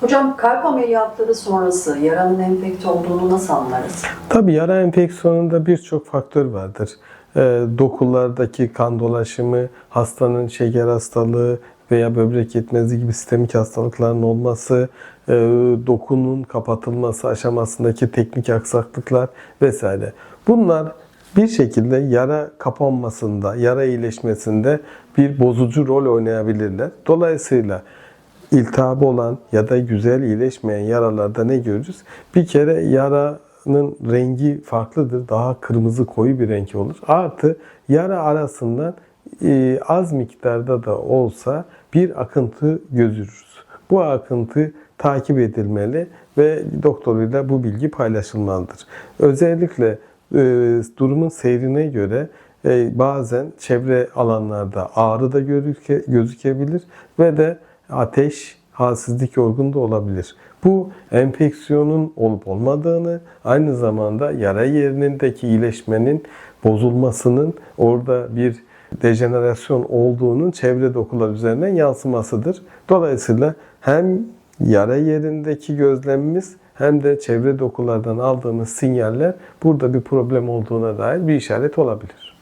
Hocam kalp ameliyatları sonrası yaranın enfekte olduğunu nasıl anlarız? Tabii yara enfeksiyonunda birçok faktör vardır. Ee, dokulardaki kan dolaşımı, hastanın şeker hastalığı veya böbrek yetmezliği gibi sistemik hastalıkların olması, e, dokunun kapatılması aşamasındaki teknik aksaklıklar vesaire. Bunlar bir şekilde yara kapanmasında, yara iyileşmesinde bir bozucu rol oynayabilirler. Dolayısıyla iltihabı olan ya da güzel iyileşmeyen yaralarda ne görürüz? Bir kere yaranın rengi farklıdır. Daha kırmızı koyu bir renk olur. Artı yara arasından e, az miktarda da olsa bir akıntı gözürüz. Bu akıntı takip edilmeli ve doktoruyla bu bilgi paylaşılmalıdır. Özellikle e, durumun seyrine göre e, bazen çevre alanlarda ağrı da gözükebilir ve de ateş, halsizlik, yorgun da olabilir. Bu enfeksiyonun olup olmadığını, aynı zamanda yara yerindeki iyileşmenin bozulmasının orada bir dejenerasyon olduğunun çevre dokular üzerinden yansımasıdır. Dolayısıyla hem yara yerindeki gözlemimiz hem de çevre dokulardan aldığımız sinyaller burada bir problem olduğuna dair bir işaret olabilir.